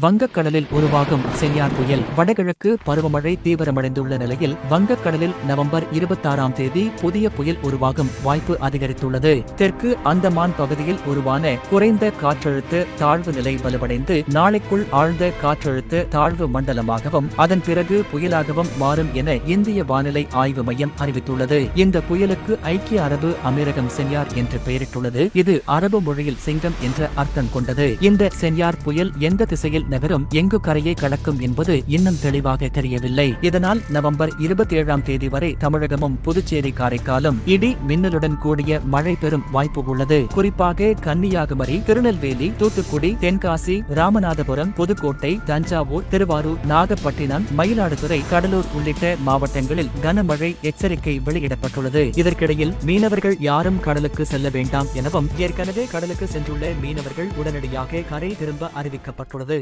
வங்கக்கடலில் உருவாகும் சென்யார் புயல் வடகிழக்கு பருவமழை தீவிரமடைந்துள்ள நிலையில் வங்கக்கடலில் நவம்பர் இருபத்தாறாம் தேதி புதிய புயல் உருவாகும் வாய்ப்பு அதிகரித்துள்ளது. தெற்கு அந்தமான் பகுதியில் உருவான குறைந்த காற்றழுத்த தாழ்வு நிலை வலுவடைந்து நாளைக்குள் ஆழ்ந்த காற்றழுத்த தாழ்வு மண்டலமாகவும் அதன் பிறகு புயலாகவும் மாறும் என இந்திய வானிலை ஆய்வு மையம் அறிவித்துள்ளது. இந்த புயலுக்கு ஐக்கிய அரபு அமீரகம் சென்யார் என்று பெயரிட்டுள்ளது. இது அரபு மொழியில் சிங்கம் என்ற அர்த்தம் கொண்டது. இந்த சென்யார் புயல் எந்த திசையில் நகரும் எங்கு கரையை கடக்கும் என்பது இன்னும் தெளிவாக தெரியவில்லை. இதனால் நவம்பர் இருபத்தி ஏழாம் தேதி வரை தமிழகமும் புதுச்சேரி காரைக்காலும் இடி மின்னலுடன் கூடிய மழை பெறும் வாய்ப்பு உள்ளது. குறிப்பாக கன்னியாகுமரி திருநெல்வேலி தூத்துக்குடி தென்காசி ராமநாதபுரம் புதுக்கோட்டை தஞ்சாவூர் திருவாரூர் நாகப்பட்டினம் மயிலாடுதுறை கடலூர் உள்ளிட்ட மாவட்டங்களில் கனமழை எச்சரிக்கை வெளியிடப்பட்டுள்ளது. இதற்கிடையில் மீனவர்கள் யாரும் கடலுக்கு செல்ல வேண்டாம் எனவும் ஏற்கனவே கடலுக்கு சென்றுள்ள மீனவர்கள் உடனடியாக கரை திரும்ப அறிவிக்கப்பட்டுள்ளது.